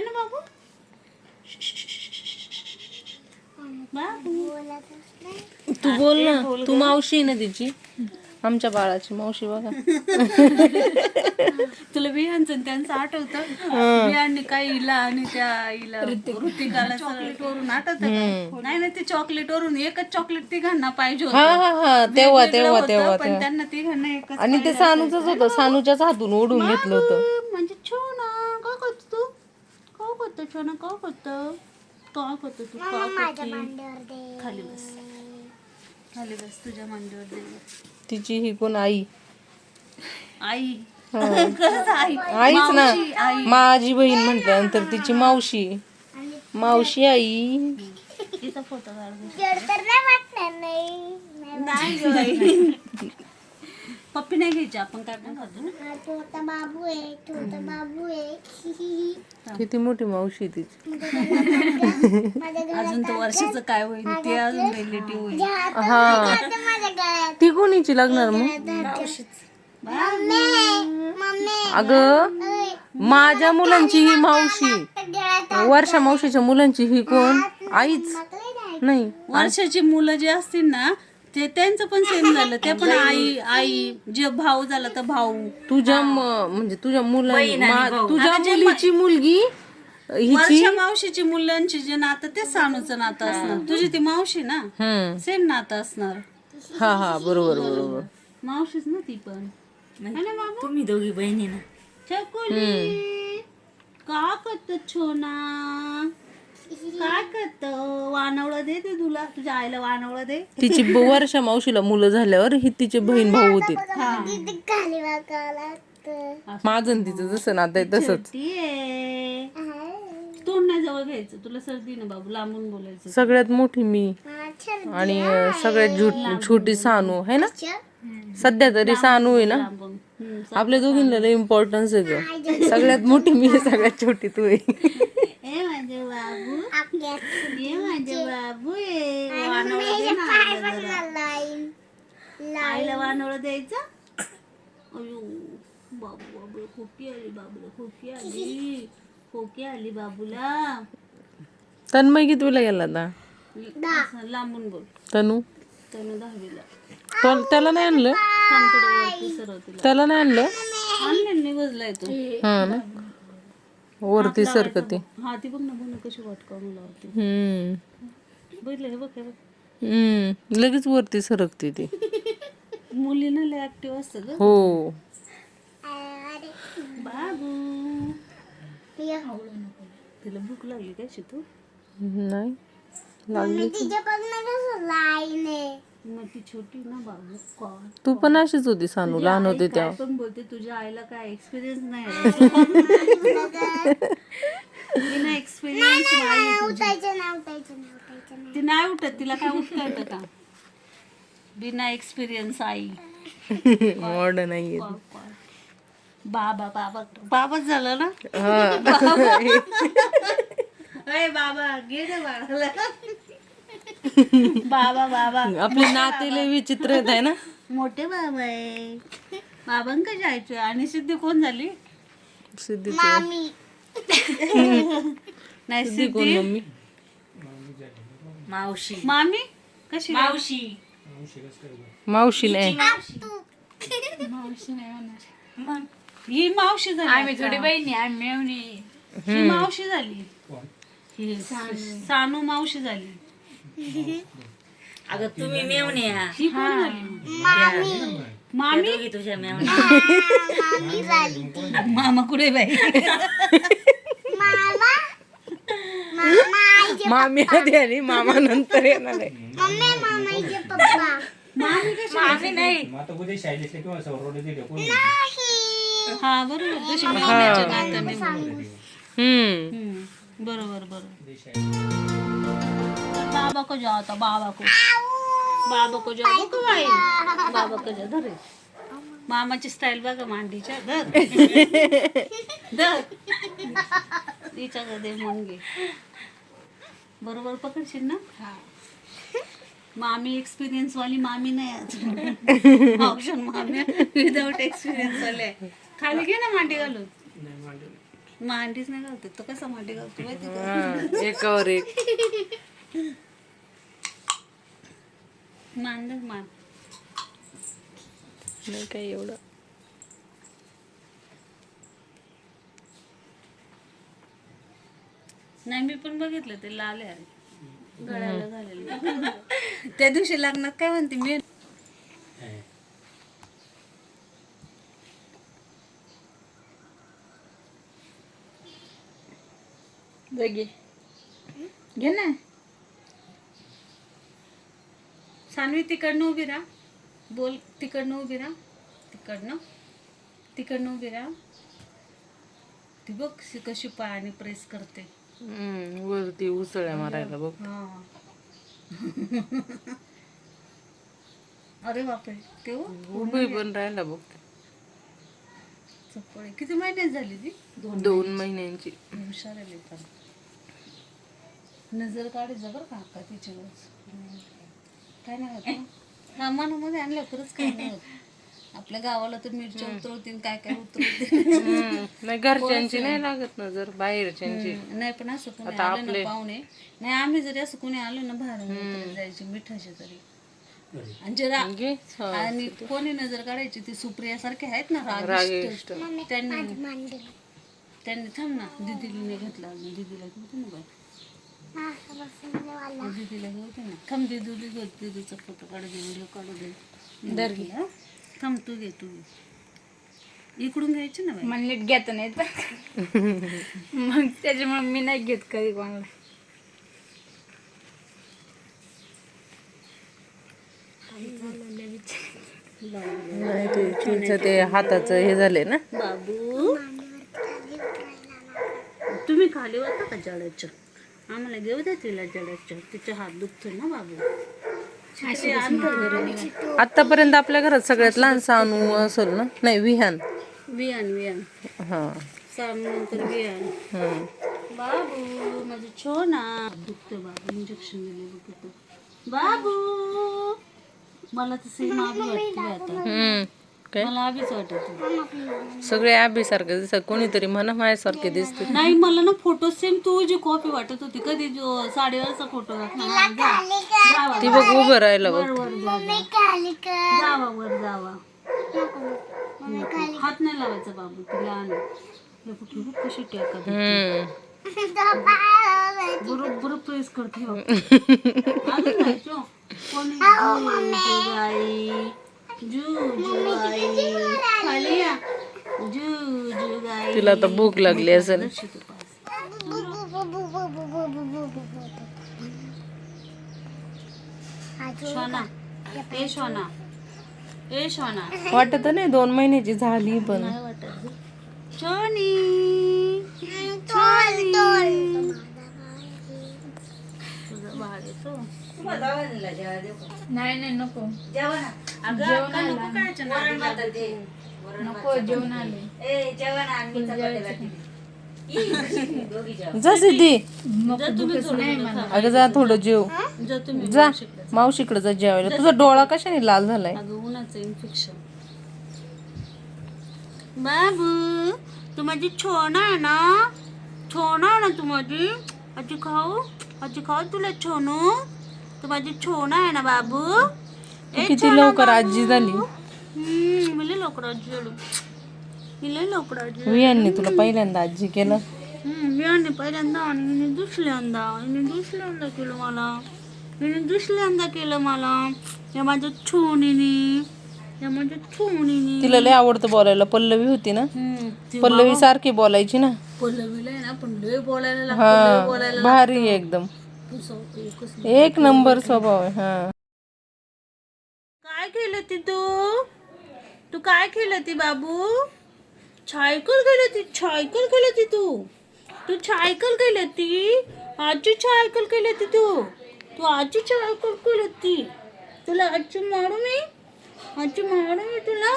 है ना बाबू? बाबू? तू बोल ना. तू मावशी आहे ना तिची? आमच्या बाळाची मावशी बघा. तुला बियांचं त्यांचं आठवतं? बियांनी काय हिला आणि त्या हिला ऋतिकाला चॉकलेट वरून. आठवत नाही ना ते चॉकलेट वरून एकच चॉकलेट तिघांना पाहिजे हा होतं हा. हा तेव्हा तेव्हा तेव्हा पण त्यांना तिघांना एकच आणि ते सानूच होतं. सानूच्याच हातून ओढून घेतलं होतं अं, म्हणजे छोना काय करतो तू छोना काय करतो काय करतो तू? काय करते? खाली बस. खाली बस तुझ्या मांडीवर दे. तिची ही कोण आई? आई. खरंच आई. आईच मावशी, ना माझी बहीण म्हटल्यानंतर तिची मावशी. मावशी आई. तिचा फोटो काढ. नाही वाटणार नाही. नाही गं बाई. पप्पी नाही घ्यायची आपण काय पण खातो ना. हा छोटा बाबू आहे छोटा बाबू आहे. किती मोठी मावशी आहे तिची. माझ्या अजून तर वर्षाचं काय होईल ते अजून रिलेटिव्ह होईल. हा. माझ्या गळ्यात ती कोणीची लागणार मग? Mummy mummy. अगं माझ्या मुलांची ही मावशी. गळ्यात वर्षा मावशीच्या मुलांची ही कोण? आईच. नाही. वर्षाची मुलं जे असतील ना ते त्यांचं पण सेम झालं. ते पण आई आई जे भाऊ झाला तर भाऊ. तुझ्या म- म्हणजे तुझ्या मुला तुझ्या मुलीची मुलगी हिची? वर्षा मावशीची मुलांची जे नातं ते सानूचं नातं असणार. तुझी ती मावशी ना? हम्म. सेम नातं असणार. हा हा बरोबर बरोबर. मावशीच ना ती पण. ना बाबा? तुम्ही दोघी बहिणी ना. चकुली. का करत छोना. काय करत? वानवळं दे ते तुला. तुझ्या आईला वानवळं दे. तिची ब- वर्षा मावशीला मुलं झाल्यावर ही तिचे बहीण भाऊ होते माझं आणि तिचं जसं नातं आहे तसंच. ती आहे. तोंड नाही जवळ घ्यायचं. तुला सर्दी ना बाबू लांबून बोलायचं. सगळ्यात मोठी मी आणि अं, सगळ्यात झुट- छोटी सानू है ना? सध्या तरी सानू आहे ना? लांबून. हम्म. आपल्या दोघींना इम्पॉर्टन्स आहे ग. सगळ्यात मोठी मी आहे सगळ्यात छोटी तू आहे. माझे बाबू माझे बाबू दे ना आईला जरा. लाईन. आईला वानवळं द्यायचं? अयो बाबू बाबू खोकी आली बाबूला खोकी आली. खोकी आली बाबूला. तन्मय कितवीला गेला आता? असं लांबून बोल. तनू? तनु दहावीला. तो- त्याला नाही आणलं? थांब थोडं वरती सरव तिला. त्याला नाही आणलं? ऑनलाईन निघजलाय तो हा ना. वरती सरकते. हा ती बघ ना बघ ना कशी वाटकावून लावते हम्म. बघितलं हे बघ हे बघ. हम्म. लगेच वरती सरकते ती. मुलीनं लय ऍक्टिव्ह असतं ग. हो. बाबू. तिला भूक लागली काय शितू नाही. लागली तिच्या बघ ना कसं लाईन आहे? मग ती छोटी ना बाबू काय तू पण अशीच होती सानू लहान होती काय तेव्हा पण बोलते तुझ्या आईला काय एक्सपिरियन्स नाही. तिने एक्सपिरियन्स नाही उठायचं नाही उठायचं नाही उठायचं नाही. ती नाही उठत तिला काय उठता येतं का? बिना एक्सपिरियन्स आई. मॉडर्न नाहीये वा, वा. बाबा बाबा. बाबाच झालं ना? हा. अय बाबा घे ना बाळाला. बाबा बाबा. आपले नाते लय विचित्र आहेत आहे ना? मोठे बाबा आहे. बाबांका जायचं आणि सिद्धी कोण झाली? सिद्धी मामी. नाही सिद्धी कोण सिद्धी? मम्मी? मावशी. मामी? कशी रे? मावशी. मावशी नाही. ही मावशी झाली आम्ही थोडी बहिणी आम्ही मेवणी. ही मावशी झाली. ही सानू मावशी झाली. अगं तुम्ही मेवणी. ही कोण झाली? मामी. मामी? दोघी तुझ्या मेवणी. मामी झाली ती. मामा कुठे बाई? मामा? मामा आईचे मामी आधी आली मामा नंतर येणार आहे. मम्मी मामाईचे पप्पा. मामी कशी आम्ही नाही. मग आता उद्या शाळेत किंवा सौरवले दिले कोण नाही. हा बरोबर. नात्याने हम्म, बरोबर बरोबर. बाबा को जाओ आता बाबा को बाबा को जाओ को बाई. बाबा को जा धर. मामाची स्टाईल बघा मांडीच्या. धर. धर. तिच्या दे मुंगे बरोबर पकडशील ना? मामी एक्सपिरियन्स वाली मामी नाही आज. ऑप्शन मामी. विदाउट एक्सपिरियन्स वाले. खाली घे ना मांडी घालून. मांडीच नाही घालते. तो कसा मांडी घालतो माहिती का? एकावर एक. मांडच मान नाही काही एवढं. नाही मी पण बघितलं ते लाल आहे. गळ्याला झालेलं. त्या दिवशी लग्नात काय म्हणते मी घे ना. सानवी तिकडनं उभी राहा. बोल तिकडनं उभी राहा. तिकडनं तिकडनं उभी राहा. ती बघ शी- कशी पायाने प्रेस करते. हम्म, वरती उसळ्या मारायला बघ. हा. अरे बापरे ते उभी पण राहायला बघ. आहे. किती महिन्यात झाली ती? दोन महिन्यांची. हुशार आहे पण. नजर काढायचं बरं का का तिची रोज काय नाही होत ना. हा मनामध्ये आणलं खरंच काय नाही होत आपल्या गावाला तर मिरच्या उतरवतील काय काय उतरवतील. नाही घरच्यांची नाही लागत ना जर बाहेरच्यांची. नाही पण असं कोणी आलं ना पाहुणे. नाही आम्ही जरी असं कोणी आलो ना बाहेर जायचे मिठाचे तरी. आणि जे रा- घे हा. आणि कोणी नजर काढायची ती सुप्रिया सारखे आहेत ना त्यांनी त्यांनी थांब ना दिदीने घेतला अजून दिदीला घेते ना बाई. दिदीला घेते ना थांब दिदूला घेत दिदीचा फोटो काढू दे व्हिडिओ काढू दे दर्गी हा थांब तू घे तू घे इकडून घ्यायची ना बाई मला नीट घेता नाही तर मग त्याच्यामुळे मी नाही घेत कधी कोणाला नाही ते तिचं ते हाताचं हे झाले ना बाबू तुम्ही खाली होता का जळाच्या आम्हाला घेऊ द्या तिला जळाच्या तिचा हात दुखतोय ना बाबू. आतापर्यंत आपल्या घरात सगळ्यात लहान सानू असेल ना? नाही विहान. वियान वियान हा. नंतर वियान हम्म. बाबू माझं छोना. दुखतोय बाबू इंजेक्शन दिलेलं दुखतं बाबू मला तर सेम आबी वाटते आता. हम्म. काय? मला आबीच वाटत सगळे आबी सारखे दिसतात. कोणीतरी म्हणा माझ्यासारखे दिसते. नाही मला ना फोटो सेम तू जी कॉपी वाटत होती. कधी जो साडीवरचा फोटो जावा ती बघ उभं राहिलं बघ. वर. जावा वर जावा हात नाही लावायचा बाबू तिला आण हे बघ, हे बघ कशी टेका देते. हम्म बरोबर प्रेस करते. अजून जायचो कोणी? जुजुगाई तिला तर भूक लागली असेल. वाटत नाही दोन महिन्याची झाली पण. नाही नाही नको. अगं अक्का नको करायचं नादी लागू. नको जेवण आले. जा सिद्धी. जा तुम्ही थोडं खा. अगं जा थोडं जेव. जा तुम्ही जा. मावशीकडे जा. जेवायला. तुझा डोळा कशाने लाल झालाय? अगं उन्हाचं इन्फेक्शन बाबू तू माझी छोना आहे ना छोना आहे ना तू माझी. आजी खाऊ. आजी खाऊ तुला छोनू? तू माझी छोना आहे ना बाबू? तू किती लवकर आजी झाली? हम्म, मी लय लवकर आजी झालो. मी लय लवकर आजी वियांनी तुला पहिल्यांदा आजी केलं. हम्म, मी आणि पहिल्यांदा आणि हिने दुसऱ्यांदा. हिने दुसऱ्यांदा केलं मला. हिने दुसऱ्यांदा केलं मला. या माझ्या छोनीने. या माझ्या छोनीने. तिला लय आवडतं बोलायला. पल्लवी होती ना? हम्म, ती पल्लवी सारखी बोलायची ना? पल्लवीला आहे ना पण लय बोलायला लागतं लय बोलायला भारी आहे एकदम. लागतं. सो- एकच एक नंबर स्वभाव आहे हा. काय केलं ती तू? तू काय केलं ती बाबू? सायकल केलं ती सायकल केलं ती तू. तू सायकल केलं ती? आजी सायकल केलं ती तू. तू आजी सायकल केलं ती. तुला आजी मारू मी? आजी मारू मी तुला?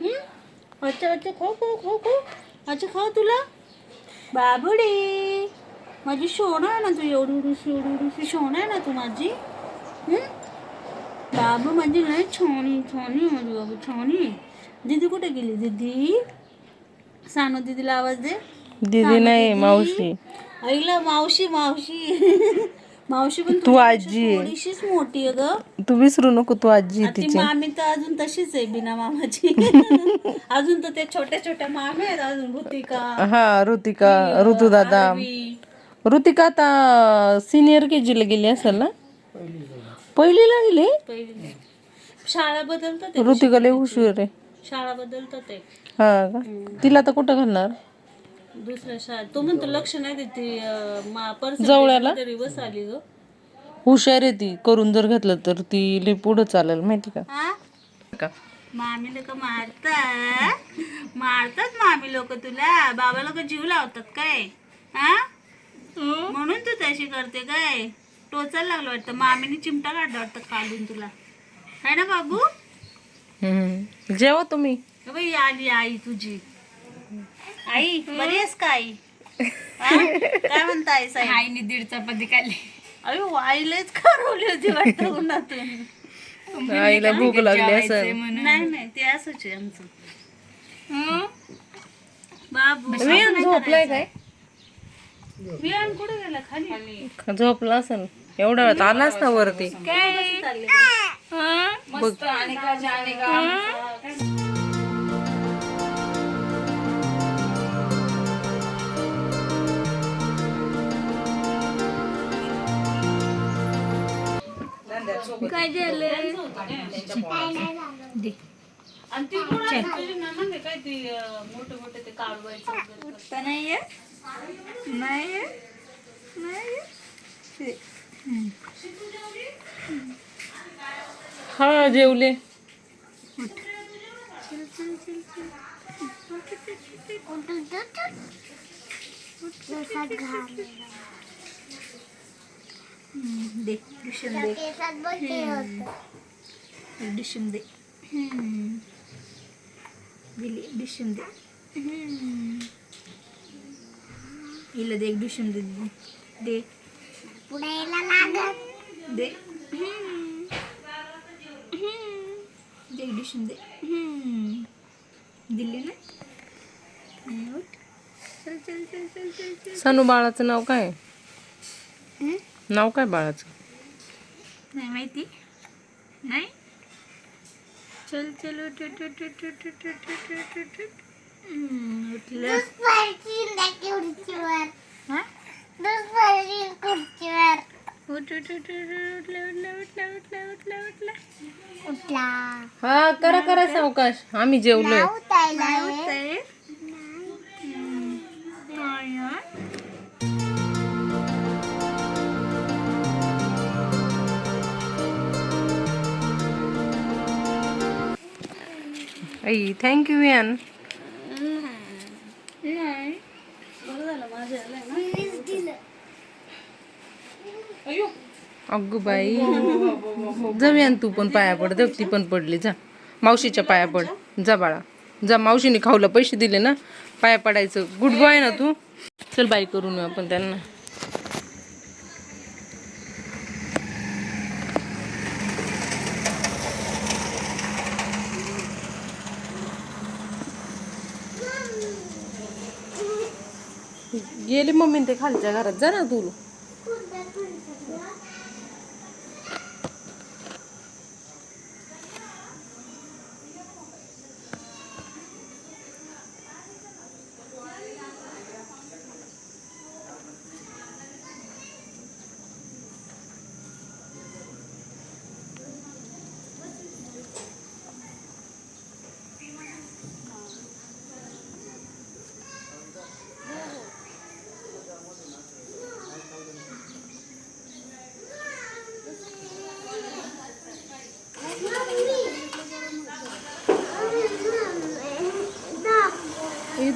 हं? अच्छा अच्छा खाऊ खाऊ खाऊ खाऊ. अच्छा खाऊ तुला? बाबुडे माझी सोनं आहे ना तू एवढी एवढी सोनं आहे ना तू माझी? बाबू म्हणजे नाही छानी छानी माझी बाबू छानी दीदी कुठे गेली? दीदी? सानू दीदीला आवाज दे. दीदी नाही मावशी. आईला मावशी मावशी. मावशी पण तू आजी आहे. थोडीशीच मोठी आहे ग. तू विसरू नको तू आजी आहे ती तिची. मामी तर अजून तशीच आहे बिना मामाची. अजून तर ते छोट्या छोट्या मामे आहेत अजून ऋतिका हा ऋतिका ऋतू दादा आरवी. ऋतिका आता सिनियर के जीला गेली असेल ना? पहिलीला गेली? पहिली शाळा बदलतात ते. ऋतिका लय हुशार आहे. शाळा बदलतात ते हा का? तिला आता कुठं घालणार? दुसऱ्या शाळेत. तो म्हणतो लक्ष नाही देते जवळ्याला? मध्ये रिवर्स आली ग. हुशार आहे ती. करून जर घेतलं तर ती लय पुढं चालेल माहिती का? हा? का? मामी लोक मारतात. मारतात मामी लोक तुला. बाबा लोक जीव लावतात काय? हा? म्हणून तू तशी करते काय? टोचायला लागलं वाटतं. मामीने चिमटा काढला वाटतं काढून तुला. है ना बाबू. जेवा तुम्ही. हे बाई आली आई तुझी. आई बरी आहेस का आई? हा? काय म्हणता आई साहेब? आईने दीड चपाती खाल्ली. अयो आईलाच खरवली होती वाटतं उन्हातून. आईला भूक लागली असं नाही नाही ते असंच आहे आमचं. बाबू विहान झोपलाय काय? विहान कुठे गेला? खाली? झोपला असेल. एवढा वेळात आलाच ना वरती. मस्त आणि का जाने का काय झालं आणि ती म्हणजे काय मोठे ते काळवायचं नाहीये नाहीये नाहीये हा जेवले दे. डिशम दे. डिशम दे. दिली. डिशम दे. हिला दे एक डिशम दे. दे. दे. दे एक डिशम दे दिली ना? हम्म, उठ. चल चल चल चल चल चल. सनू बाळाचं नाव काय? नाव काय बाळाचं नाही माहिती नाही चल चल हा करा करा सावकाश आम्ही जेवलो आई थँक्यू यू नाही अगं बाई. जाऊया तू पण पाया पड ती पण पडली जा. मावशीच्या पाया पड. जा बाळा. जा मावशीने खाऊला पैसे दिले ना. पाया पडायचं. गुड बॉय ना तू. चल बाई करून येऊ आपण त्यांना. गेली मम्मी ते खालच्या घरात. जा ना तू